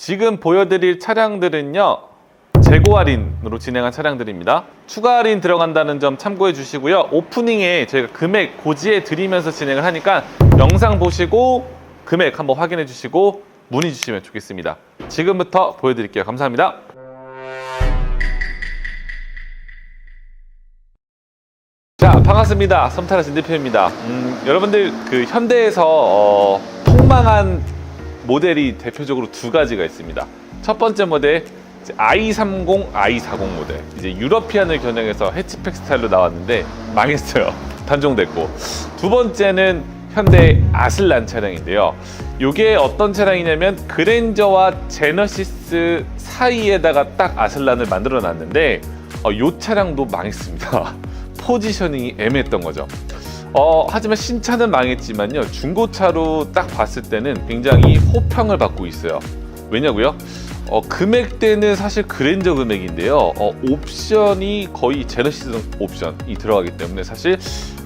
지금 보여드릴 차량들은요 재고 할인으로 진행한 차량들입니다. 추가 할인 들어간다는 점 참고해 주시고요. 오프닝에 저희가 금액 고지해 드리면서 진행을 하니까 영상 보시고 금액 한번 확인해 주시고 문의 주시면 좋겠습니다. 지금부터 보여드릴게요. 감사합니다. 자 반갑습니다 섬타라 진대표입니다 음, 여러분들 그 현대에서 어, 폭망한 모델이 대표적으로 두 가지가 있습니다. 첫 번째 모델 이제 i30, i40 모델. 이제 유러피안을 겨냥해서 해치백 스타일로 나왔는데 망했어요. 단종됐고. 두 번째는 현대 아슬란 차량인데요. 이게 어떤 차량이냐면 그랜저와 제너시스 사이에다가 딱 아슬란을 만들어 놨는데 어, 이 차량도 망했습니다. 포지셔닝이 애매했던 거죠. 어, 하지만 신차는 망했지만요. 중고차로 딱 봤을 때는 굉장히 호평을 받고 있어요. 왜냐고요? 어, 금액대는 사실 그랜저 금액인데요. 어, 옵션이 거의 제너시스 옵션이 들어가기 때문에 사실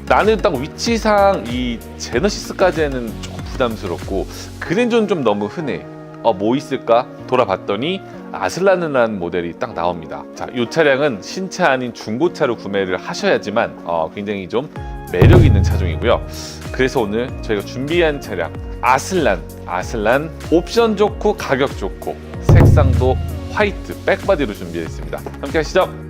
나는 딱 위치상 이 제너시스까지는 조금 부담스럽고 그랜저는 좀 너무 흔해. 어, 뭐 있을까? 돌아봤더니 아슬라는라는 모델이 딱 나옵니다. 자, 이 차량은 신차 아닌 중고차로 구매를 하셔야지만 어, 굉장히 좀 매력 있는 차종이고요. 그래서 오늘 저희가 준비한 차량 아슬란, 아슬란 옵션 좋고 가격 좋고 색상도 화이트 백바디로 준비했습니다. 함께 하시죠.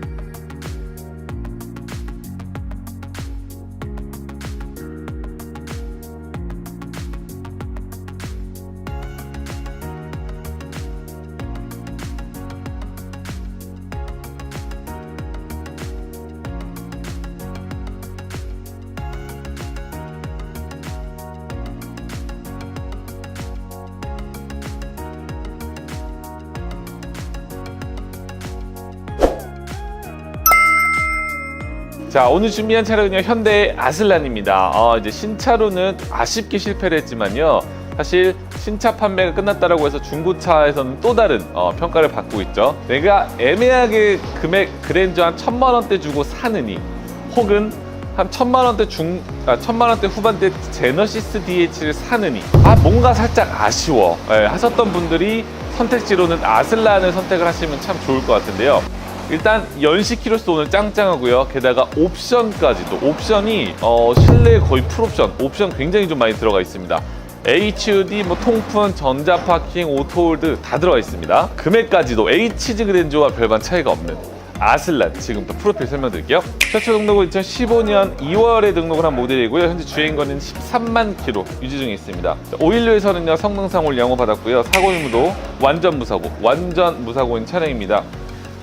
자 오늘 준비한 차량은요 현대 아슬란입니다. 어, 이제 신차로는 아쉽게 실패를 했지만요. 사실 신차 판매가 끝났다라고 해서 중고차에서는 또 다른 어, 평가를 받고 있죠. 내가 애매하게 금액 그랜저 한 천만 원대 주고 사느니 혹은 한 천만 원대 중, 아, 천만 원대 후반대 제너시스 DH를 사느니 아 뭔가 살짝 아쉬워 예, 하셨던 분들이 선택지로는 아슬란을 선택을 하시면 참 좋을 것 같은데요. 일단 연식 키로수 오늘 짱짱하고요. 게다가 옵션까지도 옵션이 어, 실내 거의 풀옵션 옵션 굉장히 좀 많이 들어가 있습니다. HUD, 뭐 통풍, 전자 파킹, 오토홀드 다 들어가 있습니다. 금액까지도 HG 그랜저와 별반 차이가 없는 아슬란 지금부터 프로필 설명드릴게요. 최초 등록은 2015년 2월에 등록을 한 모델이고요. 현재 주행 거리는 13만 킬로 유지 중에 있습니다. 516에서는요 성능상 올 양호 받았고요. 사고 유무도 완전 무사고, 완전 무사고인 차량입니다.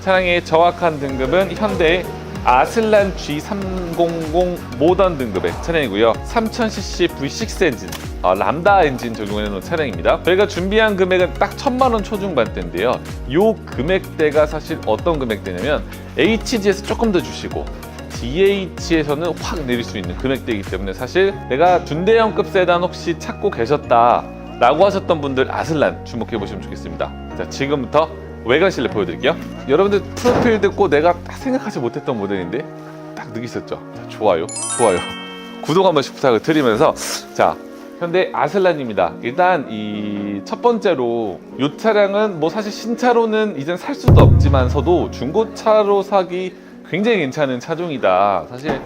차량의 정확한 등급은 현대 아슬란 G300 모던 등급의 차량이고요. 3000cc V6 엔진, 어, 람다 엔진 적용해 놓은 차량입니다. 저희가 준비한 금액은 딱 1000만 원 초중반대인데요. 이 금액대가 사실 어떤 금액대냐면 HG에서 조금 더 주시고 DH에서는 확 내릴 수 있는 금액대이기 때문에 사실 내가 준대형급 세단 혹시 찾고 계셨다 라고 하셨던 분들 아슬란 주목해 보시면 좋겠습니다. 자, 지금부터 외관 실내 보여드릴게요. 여러분들 프로필 듣고 내가 딱 생각하지 못했던 모델인데 딱 느끼셨죠? 자, 좋아요, 좋아요. 구독 한 번씩 부탁을 드리면서 자 현대 아슬란입니다. 일단 이 첫 번째로 이 차량은 뭐 사실 신차로는 이젠 살 수도 없지만서도 중고차로 사기 굉장히 괜찮은 차종이다. 사실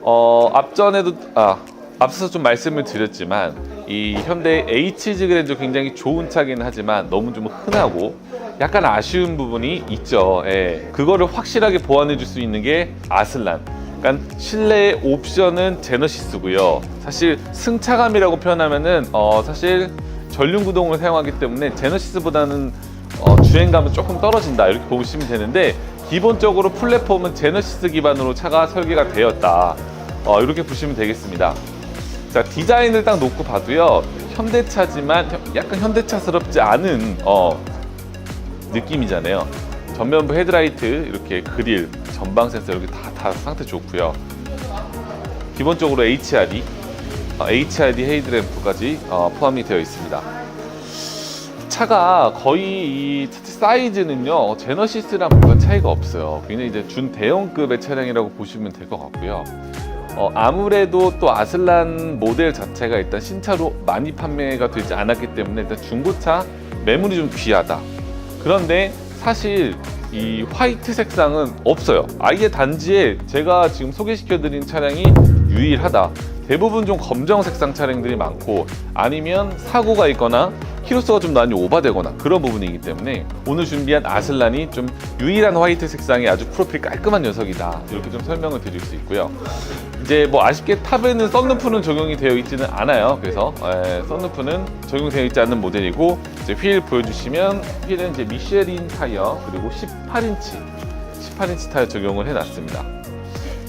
어 앞전에도 아 앞서서 좀 말씀을 드렸지만 이 현대 HG 그랜저 굉장히 좋은 차긴 하지만 너무 좀 흔하고 약간 아쉬운 부분이 있죠. 예. 그거를 확실하게 보완해 줄 수 있는 게 아슬란. 그러니까 실내 옵션은 제너시스고요. 사실 승차감이라고 표현하면은 어 사실 전륜 구동을 사용하기 때문에 제너시스보다는 어 주행감은 조금 떨어진다 이렇게 보시면 되는데 기본적으로 플랫폼은 제너시스 기반으로 차가 설계가 되었다. 어 이렇게 보시면 되겠습니다. 자 디자인을 딱 놓고 봐도요 현대차지만 약간 현대차스럽지 않은 어 느낌이잖아요. 전면부 헤드라이트 이렇게 그릴 전방 센서 이렇게 다, 다 상태 좋고요. 기본적으로 HRD, 어, HRD 헤이드램프까지 어, 포함이 되어 있습니다. 차가 거의 이 사이즈는요 제너시스랑 뭔가 차이가 없어요. 굉장히 이제 준대형급의 차량이라고 보시면 될 것 같고요. 어, 아무래도 또 아슬란 모델 자체가 일단 신차로 많이 판매가 되지 않았기 때문에 일단 중고차 매물이 좀 귀하다. 그런데 사실 이 화이트 색상은 없어요. 아예 단지에 제가 지금 소개시켜드린 차량이 유일하다. 대부분 좀 검정 색상 차량들이 많고 아니면 사고가 있거나 키로수가 좀 많이 오바되거나 그런 부분이기 때문에 오늘 준비한 아슬란이 좀 유일한 화이트 색상의 아주 프로필 깔끔한 녀석이다. 이렇게 좀 설명을 드릴 수 있고요. 이제 뭐 아쉽게 탑에는 썬루프는 적용이 되어 있지는 않아요. 그래서 에, 썬루프는 적용되어 있지 않는 모델이고 이제 휠 보여주시면 휠은 이제 미쉐린 타이어 그리고 18인치 18인치 타이어 적용을 해놨습니다.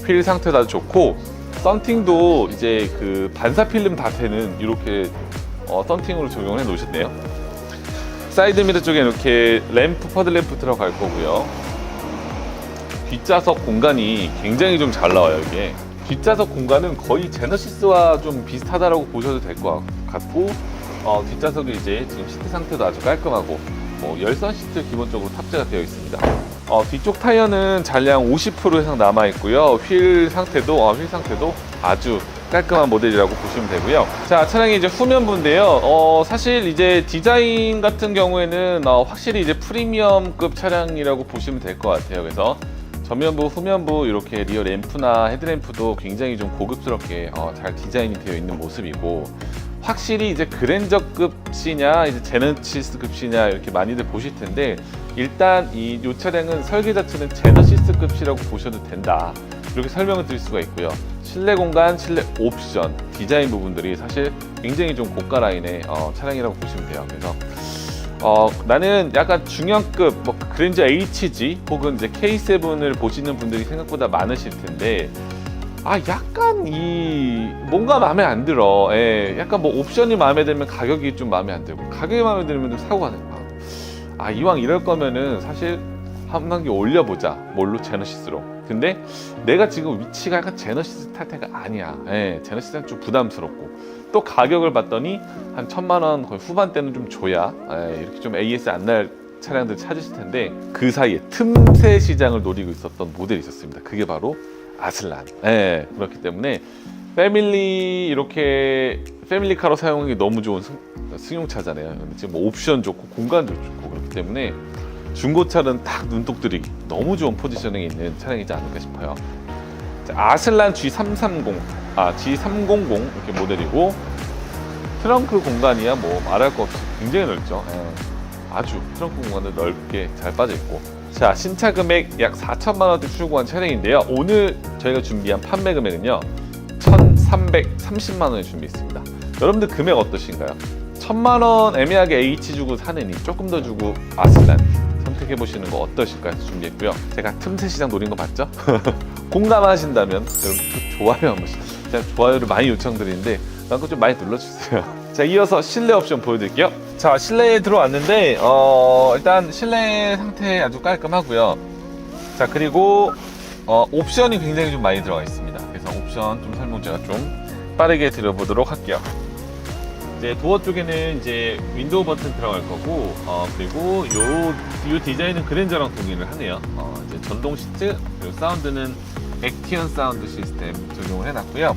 휠 상태도 아주 좋고 썬팅도 이제 그 반사 필름 다 되는 이렇게 어, 썬팅으로 적용을 해 놓으셨네요. 사이드 미러 쪽에 이렇게 램프 퍼드 램프 들어갈 거고요. 뒷좌석 공간이 굉장히 좀 잘 나와요 이게 뒷좌석 공간은 거의 제너시스와 좀 비슷하다라고 보셔도 될 것 같고 어, 뒷좌석이 이제 지금 시트 상태도 아주 깔끔하고 뭐 열선 시트 기본적으로 탑재가 되어 있습니다 어, 뒤쪽 타이어는 잔량 50% 이상 남아 있고요 휠 상태도 어, 휠 상태도 아주 깔끔한 모델이라고 보시면 되고요. 자, 차량의 이제 후면부인데요. 어, 사실 이제 디자인 같은 경우에는 어, 확실히 이제 프리미엄급 차량이라고 보시면 될 것 같아요. 그래서 전면부, 후면부 이렇게 리어 램프나 헤드램프도 굉장히 좀 고급스럽게 어, 잘 디자인이 되어 있는 모습이고 확실히 이제 그랜저급이냐 이제 제너시스급이냐 이렇게 많이들 보실 텐데 일단 이 요 차량은 설계 자체는 제너시스급이라고 보셔도 된다 이렇게 설명을 드릴 수가 있고요 실내 공간, 실내 옵션, 디자인 부분들이 사실 굉장히 좀 고가 라인의 어, 차량이라고 보시면 돼요 그래서 어, 나는 약간 중형급 뭐 그랜저 HG 혹은 이제 K7을 보시는 분들이 생각보다 많으실 텐데 아 약간 이 뭔가 마음에 안 들어. 예, 약간 뭐 옵션이 마음에 들면 가격이 좀 마음에 안 들고 가격이 마음에 들면 좀 사고가 나요. 아 이왕 이럴 거면은 사실 한 단계 올려보자. 뭘로 제너시스로. 근데 내가 지금 위치가 약간 제너시스 탈테가 아니야. 예, 제너시스는 좀 부담스럽고 또 가격을 봤더니 한 천만 원 거의 후반대는 좀 줘야 예, 이렇게 좀 AS 안 날 차량들 찾으실 텐데 그 사이에 틈새 시장을 노리고 있었던 모델이 있었습니다. 그게 바로 아슬란. 예, 그렇기 때문에 패밀리 이렇게 패밀리카로 사용하기 너무 좋은 승, 승용차잖아요. 지금 뭐 옵션 좋고 공간도 좋고 그렇기 때문에 중고차는 딱 눈독 들이기 너무 좋은 포지셔닝에 있는 차량이지 않을까 싶어요. 자, 아슬란 G330, 아 G300 이렇게 모델이고 트렁크 공간이야 뭐 말할 거 없이 굉장히 넓죠. 예, 아주 트렁크 공간도 넓게 잘 빠져 있고. 자 신차 금액 약 4천만 원대 출고한 차량인데요. 오늘 저희가 준비한 판매 금액은요 1,330만 원에 준비했습니다. 여러분들 금액 어떠신가요? 천만 원 애매하게 H 주고 사느니 조금 더 주고 아슬란 선택해 보시는 거 어떠실까 해서 준비했고요. 제가 틈새 시장 노린 거 봤죠? 공감하신다면 여러분 그 좋아요 한 번씩. 제가 좋아요를 많이 요청드리는데 그거 좀 많이 눌러주세요. 자 이어서 실내 옵션 보여드릴게요. 자 실내에 들어왔는데 어, 일단 실내 상태 아주 깔끔하고요. 자 그리고 어, 옵션이 굉장히 좀 많이 들어가 있습니다. 그래서 옵션 좀 설명 제가 좀 빠르게 드려보도록 할게요. 이제 도어 쪽에는 이제 윈도우 버튼 들어갈 거고 어, 그리고 요, 요 디자인은 그랜저랑 동일을 하네요. 어, 이제 전동 시트 그리고 사운드는 액티언 사운드 시스템 적용을 해놨고요.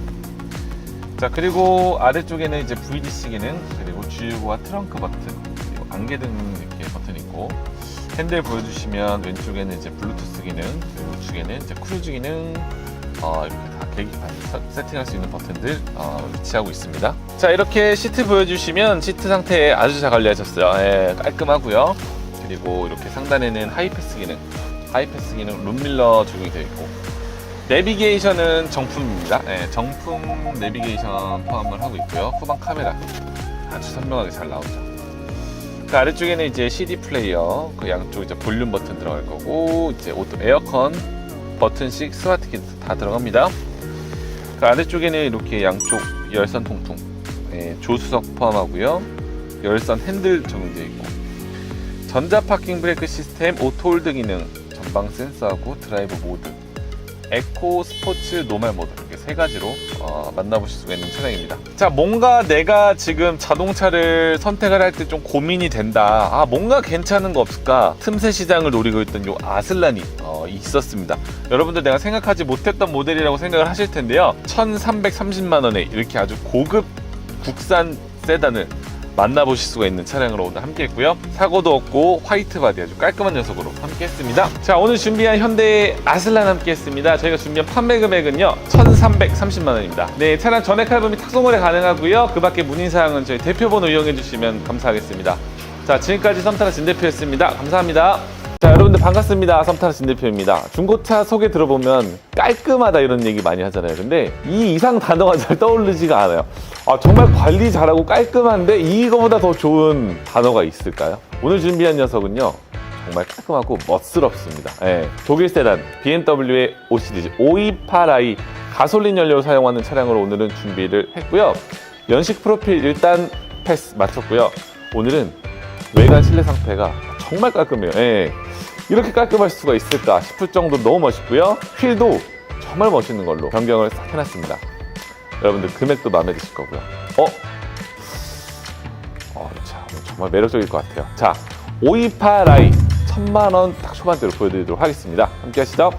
자 그리고 아래쪽에는 이제 VDC 기능 그리고 주유구와 트렁크 버튼 그리고 안개 등 이렇게 버튼 있고 핸들 보여주시면 왼쪽에는 이제 블루투스 기능 그리고 우측에는 이제 크루즈 기능 어, 이렇게 세팅할 수 있는 버튼들 어, 위치하고 있습니다. 자 이렇게 시트 보여주시면 시트 상태 아주 잘 관리하셨어요. 예, 깔끔하고요. 그리고 이렇게 상단에는 하이패스 기능, 하이패스 기능 룸밀러 적용이 되어 있고 내비게이션은 정품입니다. 예, 정품 내비게이션 포함을 하고 있고요. 후방 카메라 아주 선명하게 잘 나오죠. 그 아래쪽에는 이제 CD 플레이어, 그 양쪽 이제 볼륨 버튼 들어갈 거고 이제 오토 에어컨 버튼식 스마트 키다 들어갑니다. 그 아래쪽에는 이렇게 양쪽 열선 통풍, 예, 조수석 포함하고요. 열선 핸들 적용되어 있고 전자 파킹 브레이크 시스템 오토 홀드 기능, 전방 센서하고 드라이브 모드, 에코 스포츠 노멀 모드 세 가지로 어, 만나보실 수가 있는 차량입니다. 자, 뭔가 내가 지금 자동차를 선택을 할 때 좀 고민이 된다. 아, 뭔가 괜찮은 거 없을까? 틈새 시장을 노리고 있던 요 아슬란이 어, 있었습니다. 여러분들 내가 생각하지 못했던 모델이라고 생각을 하실 텐데요. 1,330만 원에 이렇게 아주 고급 국산 세단을 만나보실 수가 있는 차량으로 오늘 함께 했고요. 사고도 없고 화이트 바디 아주 깔끔한 녀석으로 함께 했습니다. 자, 오늘 준비한 현대 아슬란 함께 했습니다. 저희가 준비한 판매 금액은요, 1,330만 원입니다. 네, 차량 전액 할부 및 탁송 거래 가능하고요. 그 밖에 문의 사항은 저희 대표번호 이용해 주시면 감사하겠습니다. 자, 지금까지 섬타라 진 대표였습니다. 감사합니다. 자, 여러분들 반갑습니다. 섬타라 진 대표입니다. 중고차 소개 들어보면 깔끔하다 이런 얘기 많이 하잖아요. 근데 이 이상 단어가 잘 떠오르지가 않아요. 아, 정말 관리 잘하고 깔끔한데 이거보다 더 좋은 단어가 있을까요? 오늘 준비한 녀석은요. 정말 깔끔하고 멋스럽습니다. 예, 독일 세단 BMW의 5 시리즈 528i 가솔린 연료를 사용하는 차량으로 오늘은 준비를 했고요. 연식 프로필 일단 패스 마쳤고요. 오늘은 외관 실내 상태가 정말 깔끔해요. 예. 이렇게 깔끔할 수가 있을까 싶을 정도로 너무 멋있고요. 휠도 정말 멋있는 걸로 변경을 싹 해놨습니다. 여러분들 금액도 마음에 드실 거고요. 어? 어, 자, 정말 매력적일 것 같아요. 자, 528i 천만 원 딱 초반대로 보여드리도록 하겠습니다. 함께 하시죠.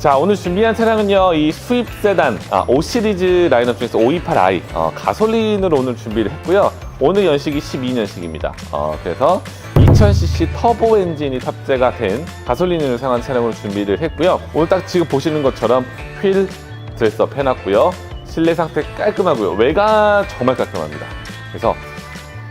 자 오늘 준비한 차량은요 이 수입 세단 아, 5 시리즈 라인업 중에서 528i 어, 가솔린으로 오늘 준비를 했고요. 오늘 연식이 12년식입니다. 어, 그래서 2000cc 터보 엔진이 탑재가 된 가솔린을 사용한 차량으로 준비를 했고요. 오늘 딱 지금 보시는 것처럼 휠 드레스업 해놨고요. 실내 상태 깔끔하고요. 외관 정말 깔끔합니다. 그래서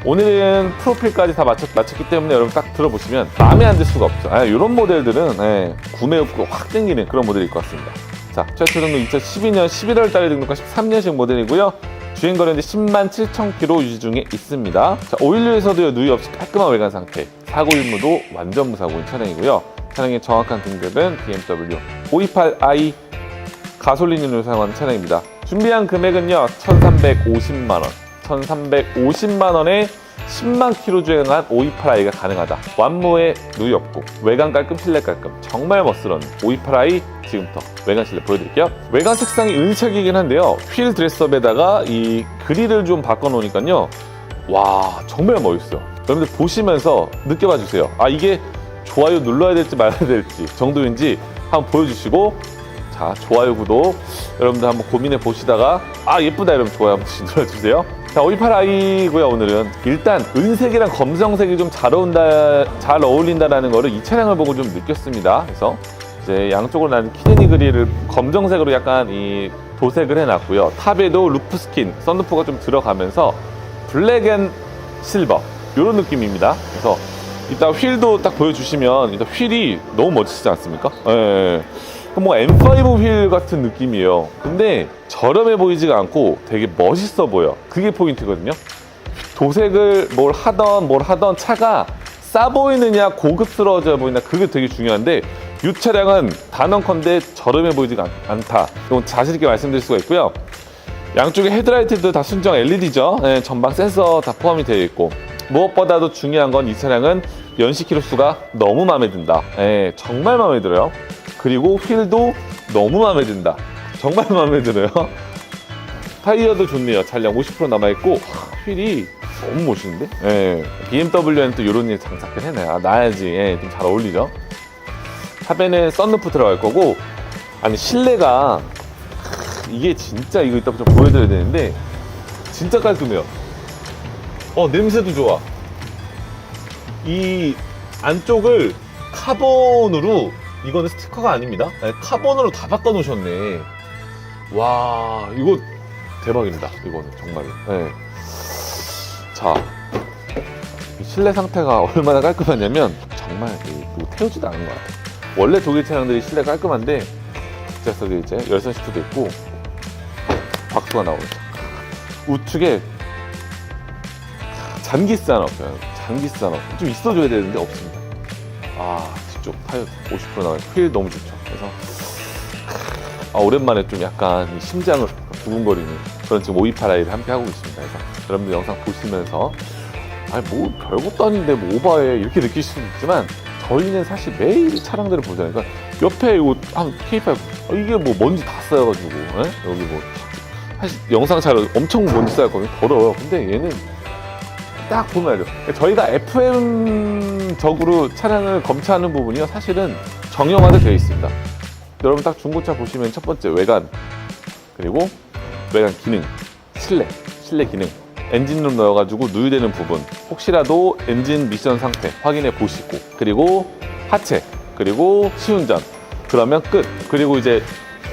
오늘은 프로필까지 다 맞췄, 맞췄기 때문에 여러분 딱 들어보시면 마음에 안 들 수가 없죠. 아, 이런 모델들은 예, 구매 욕구가 확 땡기는 그런 모델일 것 같습니다. 자, 최초 등록 2012년 11월 달에 등록한 13년식 모델이고요. 주행 거리는 10만 7천 킬로 유지 중에 있습니다. 자, 오일류에서도 누이 없이 깔끔한 외관 상태. 사고 일무도 완전 무사고인 차량이고요. 차량의 정확한 등급은 BMW 528i 가솔린으로 사용하는 차량입니다. 준비한 금액은요, 1,350만 원. 1,350만 원에 10만 킬로 주행한 528i가 가능하다. 완모에 누이 없고 외관 깔끔, 실내 깔끔. 정말 멋스러운 528i 지금부터 외관 실내 보여드릴게요. 외관 색상이 은색이긴 한데요. 휠 드레스업에다가 이 그릴을 좀 바꿔놓으니까요. 와 정말 멋있어요. 여러분들 보시면서 느껴봐 주세요. 아 이게 좋아요 눌러야 될지 말아야 될지 정도인지 한번 보여주시고 자 좋아요 구독 여러분들 한번 고민해 보시다가 아 예쁘다 이러면 좋아요 한 번씩 눌러주세요 자 528i고요 오늘은 일단 은색이랑 검정색이 좀 잘 어울린다 잘 어울린다라는 거를 이 차량을 보고 좀 느꼈습니다 그래서 이제 양쪽으로 나는 키네니 그릴을 검정색으로 약간 이 도색을 해놨고요 탑에도 루프 스킨 썬루프가 좀 들어가면서 블랙 앤 실버 이런 느낌입니다 그래서 이따 휠도 딱 보여주시면 일단 휠이 너무 멋지지 않습니까? 예. 뭐 M5 휠 같은 느낌이에요. 근데 저렴해 보이지가 않고 되게 멋있어 보여. 그게 포인트거든요. 도색을 뭘 하던 뭘 하던 차가 싸 보이느냐 고급스러워져 보이냐 그게 되게 중요한데 이 차량은 단언컨대 저렴해 보이지가 않, 않다. 이건 자신 있게 말씀드릴 수가 있고요. 양쪽에 헤드라이트도 다 순정 LED죠. 네, 전방 센서 다 포함이 되어 있고 무엇보다도 중요한 건 이 차량은 연식 키로수가 너무 마음에 든다. 네, 정말 마음에 들어요. 그리고 휠도 너무 마음에 든다. 정말 마음에 들어요. 타이어도 좋네요. 잔량 50% 남아있고 휠이 너무 멋있는데? 예. BMW는 또 이런 일 장착을 해놔. 아, 놔야지. 예, 좀 잘 어울리죠? 탑에는 썬루프 들어갈 거고 아니 실내가 이게 진짜 이거 이따 좀 보여드려야 되는데 진짜 깔끔해요. 어 냄새도 좋아. 이 안쪽을 카본으로 이거는 스티커가 아닙니다. 네, 카본으로 다 바꿔 놓으셨네. 와 이거 대박입니다. 이거는 정말로. 네. 자이 실내 상태가 얼마나 깔끔하냐면 정말 이- 이거 태우지도 않은 것 같아요. 원래 독일 차량들이 실내 깔끔한데 뒷좌석에 이제 열선 시트도 있고 박수가 나오죠. 우측에 잔기산 없어요. 잔기산 없. 좀 있어줘야 되는데 없습니다. 아 뒤쪽 타이어 50% 나와요. 휠 너무 좋죠. 그래서 아, 오랜만에 좀 약간 이 심장을 두근거리는 그런 지금 528i를 함께 하고 있습니다. 그래서 여러분들 영상 보시면서 아니 뭐 별것도 아닌데 뭐 오바해 이렇게 느끼실 수도 있지만 저희는 사실 매일 차량들을 보잖아요. 그러니까 옆에 이거 한 K5 아, 이게 뭐 먼지 다 쌓여가지고 예? 여기 뭐 사실 영상 잘 엄청 먼지 쌓였거든요. 더러워요. 근데 얘는 딱 보면. 그러니까 저희가 FM적으로 차량을 검차하는 부분이요. 사실은 정형화돼 되어 있습니다. 여러분 딱 중고차 보시면 첫 번째 외관 그리고 외관 기능 실내 실내 기능 엔진룸 넣어가지고 누유되는 부분 혹시라도 엔진 미션 상태 확인해 보시고 그리고 하체 그리고 시운전 그러면 끝 그리고 이제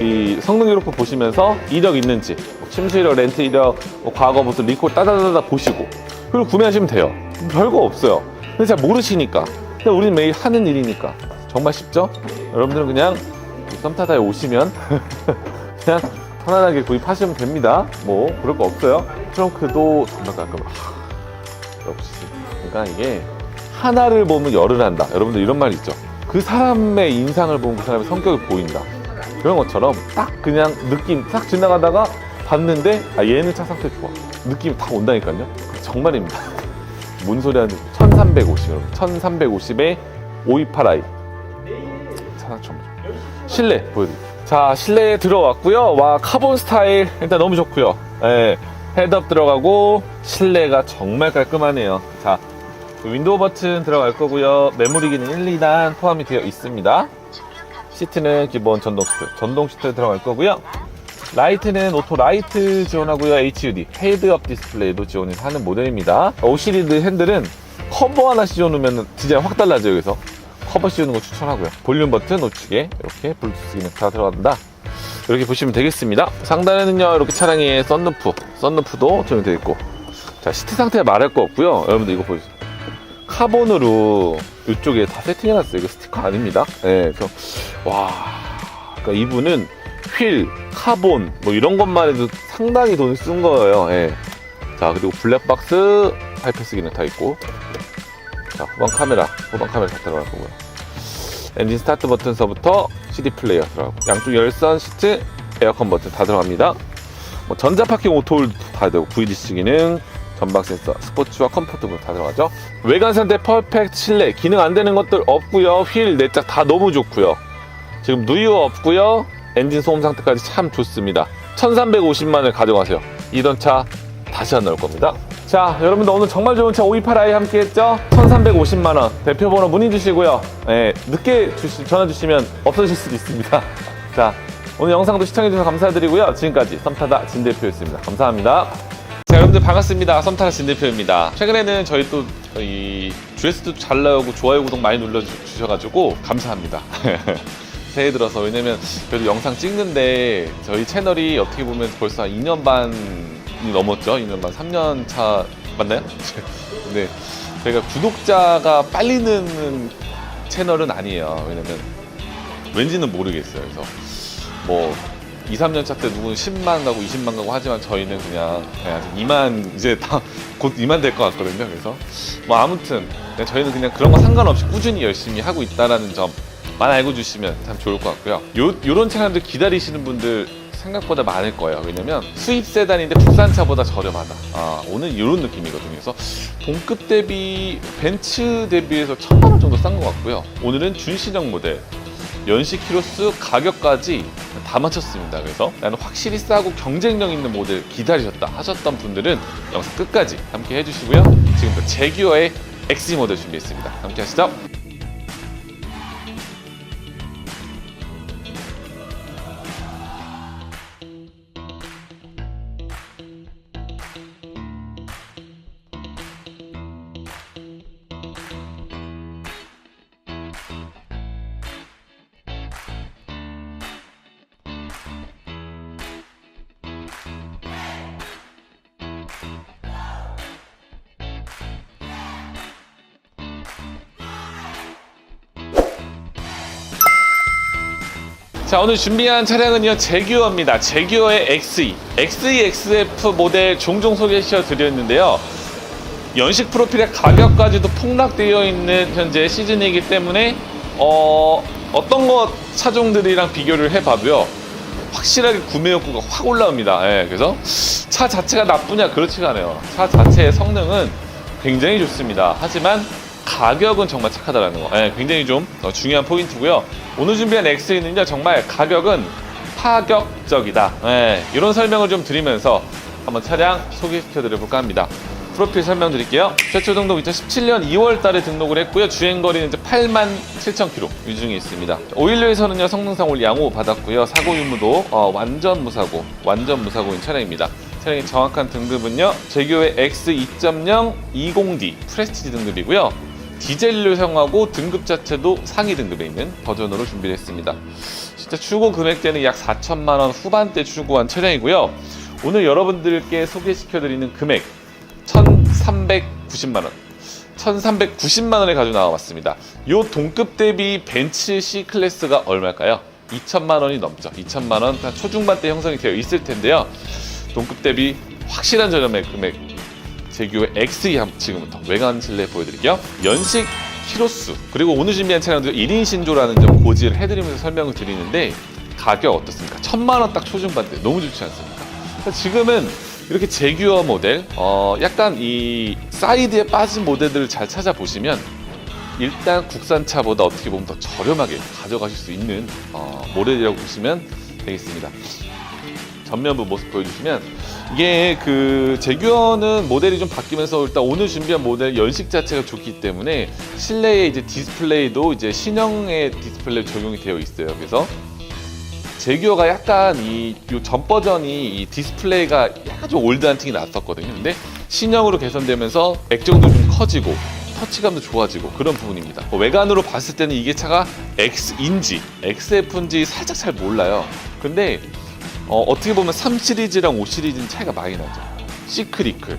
이 성능 기록부 보시면서 이력 있는지 뭐 침수 이력 렌트 이력 뭐 과거 무슨 리콜 따다다다 보시고 그리고 구매하시면 돼요 별거 없어요 근데 잘 모르시니까 근데 우리는 매일 하는 일이니까 정말 쉽죠 여러분들은 그냥 썸타다에 오시면 그냥 편안하게 구입하시면 됩니다. 뭐 그럴 거 없어요. 트렁크도 정말 깔끔. 하, 역시 그러니까 이게 하나를 보면 열을 한다. 여러분들 이런 말 있죠. 그 사람의 인상을 보면 그 사람의 성격이 보인다. 그런 것처럼 딱 그냥 느낌 싹 지나가다가 봤는데 아 얘는 차 상태 좋아. 느낌이 딱 온다니까요. 정말입니다. 뭔 소리 하는지 1350 여러분 1350에 528i 차상 좀 실내 보여드릴게요. 자, 실내에 들어왔고요. 와, 카본 스타일 일단 너무 좋고요. 예, 헤드업 들어가고 실내가 정말 깔끔하네요. 자, 그 윈도우 버튼 들어갈 거고요. 메모리 기능 1, 2단 포함이 되어 있습니다. 시트는 기본 전동 시트, 전동 시트 들어갈 거고요. 라이트는 오토 라이트 지원하고요. HUD 헤드업 디스플레이도 지원을 하는 모델입니다. 5시리즈 핸들은 커버 하나 씌워놓으면 디자인 확 달라져요. 여기서 커버 씌우는 거 추천하고요. 볼륨 버튼 우측에 이렇게 블루투스 기능 다 들어간다. 이렇게 보시면 되겠습니다. 상단에는요 이렇게 차량의 썬루프, 썬루프도 적용되어 있고 자 시트 상태 말할 거 없고요. 여러분들 이거 보세요. 카본으로 이쪽에 다 세팅해놨어요. 이거 스티커 아닙니다. 네, 그래서 와, 그러니까 이분은 휠, 카본 뭐 이런 것만 해도 상당히 돈을 쓴 거예요. 예. 자 그리고 블랙박스 하이패스 기능 다 있고 자, 후방 카메라, 후방 카메라 다 들어갈 거고요. 엔진 스타트 버튼서부터 CD 플레이어 들어가고, 양쪽 열선 시트, 에어컨 버튼 다 들어갑니다. 뭐 전자 파킹 오토홀 다 되고, VDC 기능, 전방 센서, 스포츠와 컴포트도 다 들어가죠. 외관 상태 퍼펙트 실내, 기능 안 되는 것들 없고요. 휠 내짝 다 너무 좋고요. 지금 누유 없고요. 엔진 소음 상태까지 참 좋습니다. 1350만을 가져가세요. 이던 차 다시 안 나올 겁니다. 자, 여러분들 오늘 정말 좋은 차 528i 함께 했죠? 1350만원. 대표번호 문의 주시고요. 예, 늦게 주시, 전화 주시면 없어질 수도 있습니다. 자, 오늘 영상도 시청해주셔서 감사드리고요. 지금까지 썸타다 진 대표였습니다. 감사합니다. 자, 여러분들 반갑습니다. 썸타다 진 대표입니다. 최근에는 저희 또이 조회수도 잘 나오고 좋아요, 구독 많이 눌러주셔가지고 감사합니다. 새해 들어서 왜냐면 그래도 영상 찍는데 저희 채널이 어떻게 보면 벌써 한 2년 반이 넘었죠. 2년 반, 3년 차 맞나요? 네. 저희가 구독자가 빨리 느는 채널은 아니에요. 왜냐면 왠지는 모르겠어요. 그래서 뭐 2, 3년 차 때 누구는 10만 가고 20만 가고 하지만 저희는 그냥, 그냥 아직 2만 이제 다 곧 2만 될 것 같거든요. 그래서 뭐 아무튼 저희는 그냥 그런 거 상관없이 꾸준히 열심히 하고 있다라는 점 만 알고 주시면 참 좋을 것 같고요. 요 요런 차량들 기다리시는 분들 생각보다 많을 거예요. 왜냐면 수입 세단인데 국산차보다 저렴하다. 아, 오늘 이런 느낌이거든요. 그래서 동급 대비 벤츠 대비해서 천만 원 정도 싼 것 같고요. 오늘은 준신형 모델 연식 키로수 가격까지 다 맞췄습니다. 그래서 나는 확실히 싸고 경쟁력 있는 모델 기다리셨다 하셨던 분들은 영상 끝까지 함께 해주시고요. 지금부터 제규어의 XE 모델 준비했습니다. 함께 하시죠. 자 오늘 준비한 차량은요 제규어입니다 제규어의 XE XE XF 모델 종종 소개시켜 드렸는데요 연식 프로필의 가격까지도 폭락되어 있는 현재 시즌이기 때문에 어, 어떤 것 차종들이랑 비교를 해봐도요 확실하게 구매 욕구가 확 올라옵니다. 예, 그래서 차 자체가 나쁘냐 그렇지가 않아요. 차 자체의 성능은 굉장히 좋습니다. 하지만 가격은 정말 착하다라는 거. 예, 굉장히 좀 어, 중요한 포인트고요. 오늘 준비한 X는요 정말 가격은 파격적이다. 예, 이런 설명을 좀 드리면서 한번 차량 소개시켜 드려볼까 합니다. 프로필 설명드릴게요. 최초 등록 2017년 2월 달에 등록을 했고요. 주행거리는 이제 8만 7천 킬로 유중에 있습니다. 오일류에서는요, 성능상 올 양호 받았고요. 사고 유무도 어, 완전 무사고, 완전 무사고인 차량입니다. 차량의 정확한 등급은요, 제교의 X2.0 20D 프레스티지 등급이고요. 디젤로 사용하고 등급 자체도 상위 등급에 있는 버전으로 준비를 했습니다. 진짜 출고 금액대는 약 4천만 원 후반대 출고한 차량이고요. 오늘 여러분들께 소개시켜드리는 금액 1,390만 원. 1,390만 원에 가지고 나와봤습니다. 요 동급 대비 벤츠 C 클래스가 얼마일까요? 2천만 원이 넘죠. 2천만 원, 한 초중반대 형성이 되어 있을 텐데요. 동급 대비 확실한 저렴의 금액 제규의 X2 한 지금부터 외관 실내 보여드릴게요. 연식 키로수 그리고 오늘 준비한 차량도 1인 신조라는 점 고지를 해드리면서 설명을 드리는데 가격 어떻습니까? 천만 원 딱 초중반대 너무 좋지 않습니까? 그러니까 지금은 이렇게 제규어 모델, 어, 약간 이 사이드에 빠진 모델들을 잘 찾아보시면 일단 국산차보다 어떻게 보면 더 저렴하게 가져가실 수 있는 어, 모델이라고 보시면 되겠습니다. 전면부 모습 보여주시면 이게 그 제규어는 모델이 좀 바뀌면서 일단 오늘 준비한 모델 연식 자체가 좋기 때문에 실내에 이제 디스플레이도 이제 신형의 디스플레이 적용이 되어 있어요. 그래서 제규어가 약간 이 전 버전이 이 디스플레이가 약간 좀 올드한 팅이 났었거든요. 근데 신형으로 개선되면서 액정도 좀 커지고 터치감도 좋아지고 그런 부분입니다. 뭐 외관으로 봤을 때는 이게 차가 X인지 XF인지 살짝 잘 몰라요. 근데 어, 어떻게 보면 3 시리즈랑 5 시리즈는 차이가 많이 나죠. 시크리클.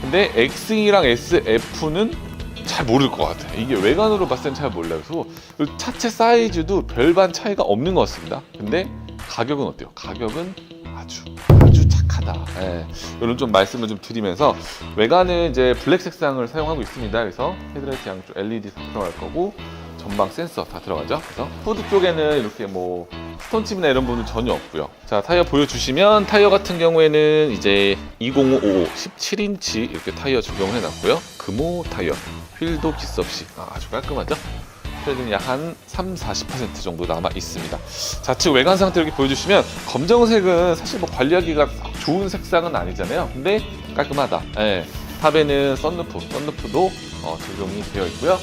근데 X랑 SF는 잘 모를 것 같아요. 이게 외관으로 봤을 땐 잘 몰라요. 그래서 그 차체 사이즈도 별반 차이가 없는 것 같습니다. 근데 가격은 어때요? 가격은 아주 아주 착하다. 예. 이런 좀 말씀을 좀 드리면서 외관은 이제 블랙 색상을 사용하고 있습니다. 그래서 헤드라이트 양쪽 LED 들어갈 거고 전방 센서 다 들어가죠. 그래서 후드 쪽에는 이렇게 뭐 스톤칩이나 이런 부분은 전혀 없고요. 자 타이어 보여주시면 타이어 같은 경우에는 이제 2055 17인치 이렇게 타이어 적용을 해놨고요. 금호 타이어 휠도 기스 없이 아, 아주 깔끔하죠. 트레드는 약 한 3, 40% 정도 남아 있습니다. 좌측 외관 상태 이렇게 보여주시면 검정색은 사실 뭐 관리하기가 좋은 색상은 아니잖아요. 근데 깔끔하다. 예. 탑에는 썬루프, 썬루프도 어, 적용이 되어 있고요.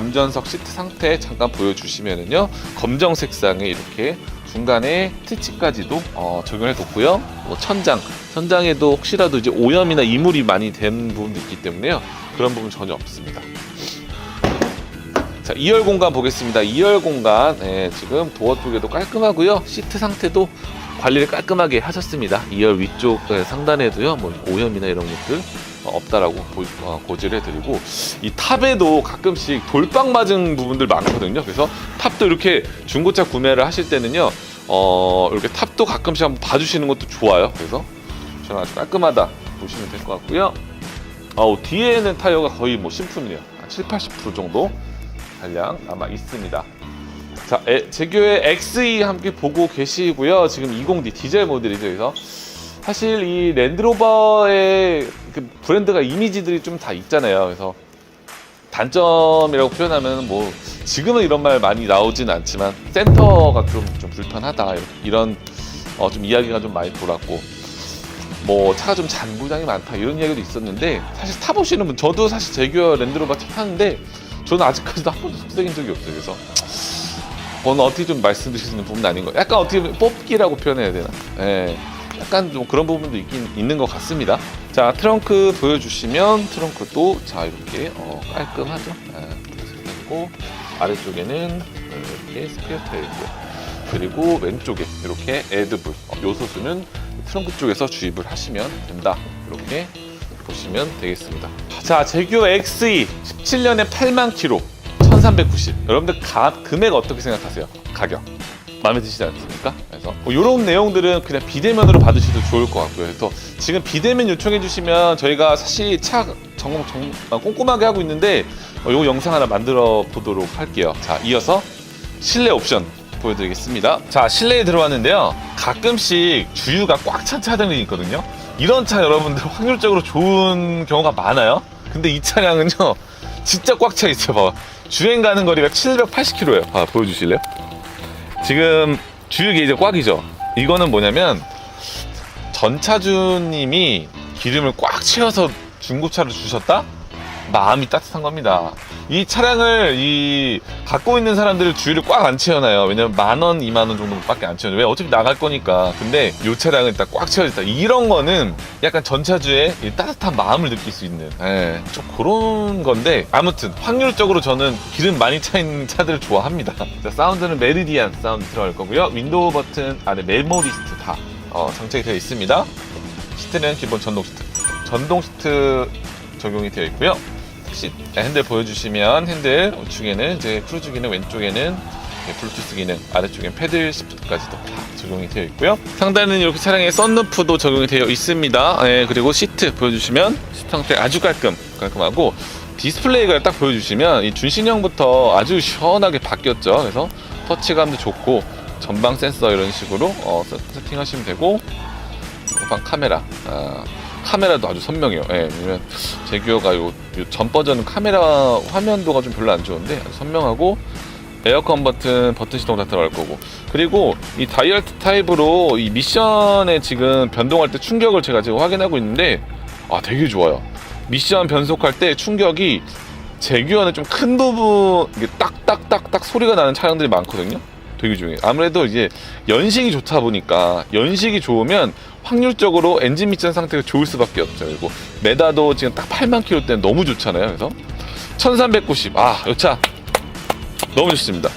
운전석 시트 상태 잠깐 보여주시면은요 검정 색상에 이렇게 중간에 스티치까지도 어, 적용해 뒀고요. 뭐 천장. 천장에도 혹시라도 이제 오염이나 이물이 많이 된 부분도 있기 때문에요. 그런 부분 전혀 없습니다. 자 2열 공간 보겠습니다. 2열 공간. 예, 지금 도어 쪽에도 깔끔하고요. 시트 상태도 관리를 깔끔하게 하셨습니다. 2열 위쪽 예, 상단에도요. 뭐 오염이나 이런 것들. 어, 없다라고 보, 어, 고지를 해드리고 이 탑에도 가끔씩 돌빵 맞은 부분들 많거든요. 그래서 탑도 이렇게 중고차 구매를 하실 때는요, 어, 이렇게 탑도 가끔씩 한번 봐주시는 것도 좋아요. 그래서 저는 아주 깔끔하다 보시면 될 것 같고요. 어, 뒤에는 타이어가 거의 뭐 신품이에요. 한 7, 80% 정도 잔량 남아 있습니다. 자, 에, 제교의 XE 함께 보고 계시고요. 지금 20D 디젤 모델이죠. 그래서 사실 이 랜드로버의 그 브랜드가 이미지들이 좀 다 있잖아요. 그래서 단점이라고 표현하면 뭐 지금은 이런 말 많이 나오진 않지만 센터가 좀, 좀 불편하다 이런 어, 좀 이야기가 좀 많이 돌았고 뭐 차가 좀 잔고장이 많다 이런 이야기도 있었는데 사실 타보시는 분 저도 사실 제규어 랜드로버 차 타는데 저는 아직까지도 한 번도 속삭인 적이 없어요. 그래서 그건 어떻게 좀 말씀드릴 수 있는 부분은 아닌 거예요. 약간 어떻게 보면 뽑기라고 표현해야 되나? 예. 약간 좀 그런 부분도 있긴 있는 것 같습니다. 자 트렁크 보여주시면 트렁크도 자 이렇게 어, 깔끔하죠. 그리고 아래쪽에는 이렇게 스페어 타일이고요. 그리고 왼쪽에 이렇게 애드블 어, 요소수는 트렁크 쪽에서 주입을 하시면 된다. 이렇게 보시면 되겠습니다. 자 제규 XE 17년에 8만 킬로 1390. 여러분들 가, 금액 어떻게 생각하세요? 가격. 마음에 드시지 않습니까? 그래서 뭐 이런 내용들은 그냥 비대면으로 받으셔도 좋을 것 같고요. 그래서 지금 비대면 요청해 주시면 저희가 사실 차 점검 정, 어, 꼼꼼하게 하고 있는데 어, 요 영상 하나 만들어 보도록 할게요. 자, 이어서 실내 옵션 보여드리겠습니다. 자, 실내에 들어왔는데요. 가끔씩 주유가 꽉 찬 차들이 있거든요. 이런 차 여러분들 확률적으로 좋은 경우가 많아요. 근데 이 차량은요, 진짜 꽉 차 있어요. 봐봐. 주행 가는 거리가 780km예요. 봐, 보여주실래요? 지금 주유 게이지 꽉이죠. 이거는 뭐냐면 전차주님이 기름을 꽉 채워서 중고차를 주셨다? 마음이 따뜻한 겁니다. 이 차량을 이 갖고 있는 사람들 주유를 꽉 안 채워놔요. 왜냐면 만 원, 이만 원 정도밖에 안 채워요. 왜 어차피 나갈 거니까. 근데 이 차량은 일단 꽉 채워졌다. 이런 거는 약간 전차주의 이 따뜻한 마음을 느낄 수 있는 예, 좀 그런 건데 아무튼 확률적으로 저는 기름 많이 차 있는 차들을 좋아합니다. 자, 사운드는 메리디안 사운드 들어갈 거고요. 윈도우 버튼 안에 메모리스트 다 어, 장착이 되어 있습니다. 시트는 기본 전동 시트. 전동 시트 적용이 되어 있고요. 시, 네, 핸들 보여주시면 핸들 우측에는 이제 크루즈 기능, 왼쪽에는 예, 블루투스 기능, 아래쪽엔 패들 시프트까지도 다 적용이 되어 있고요. 상단은 이렇게 차량에 썬루프도 적용이 되어 있습니다. 예, 그리고 시트 보여주시면 시트 상태 아주 깔끔, 깔끔하고 디스플레이가 딱 보여주시면 이 준신형부터 아주 시원하게 바뀌었죠. 그래서 터치감도 좋고 전방 센서 이런 식으로 어, 세- 세팅하시면 되고 후방 카메라 아, 카메라도 아주 선명해요. 예, 왜냐면 제규어가 요, 요 전 버전 카메라 화면도가 좀 별로 안 좋은데 아주 선명하고 에어컨 버튼 버튼 시동 다 들어갈 거고 그리고 이 다이얼트 타입으로 이 미션에 지금 변동할 때 충격을 제가 지금 확인하고 있는데 아 되게 좋아요. 미션 변속할 때 충격이 제규어는 좀 큰 부분 이게 딱딱딱딱 소리가 나는 차량들이 많거든요. 되게 중요해요. 아무래도 이제 연식이 좋다 보니까 연식이 좋으면 확률적으로 엔진 미션 상태가 좋을 수밖에 없죠. 그리고 메다도 지금 딱 8만 킬로 때는 너무 좋잖아요. 그래서 1390. 아, 이 차 너무 좋습니다.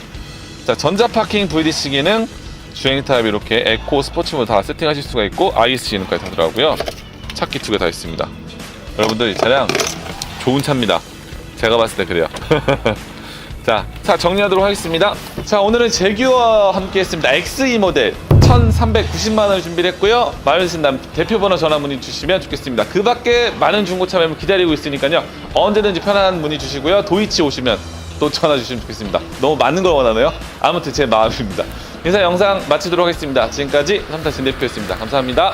자, 전자 파킹 VDC 기능 주행 타입 이렇게 에코 스포츠 모드 다 세팅하실 수가 있고 IS 기능까지 다 들어가고요. 차키 두개 다 있습니다. 여러분들 이 차량 좋은 차입니다. 제가 봤을 때 그래요. 자, 차 정리하도록 하겠습니다. 자, 오늘은 제규와 함께 했습니다. XE 모델 1,390만 원을 준비를 했고요. 마을신담 대표 번호 전화 문의 주시면 좋겠습니다. 그 밖에 많은 중고차 매물 기다리고 있으니까요. 언제든지 편안한 문의 주시고요. 도이치 오시면 또 전화 주시면 좋겠습니다. 너무 많은 걸 원하네요. 아무튼 제 마음입니다. 인사 영상 마치도록 하겠습니다. 지금까지 삼타신 대표였습니다. 감사합니다.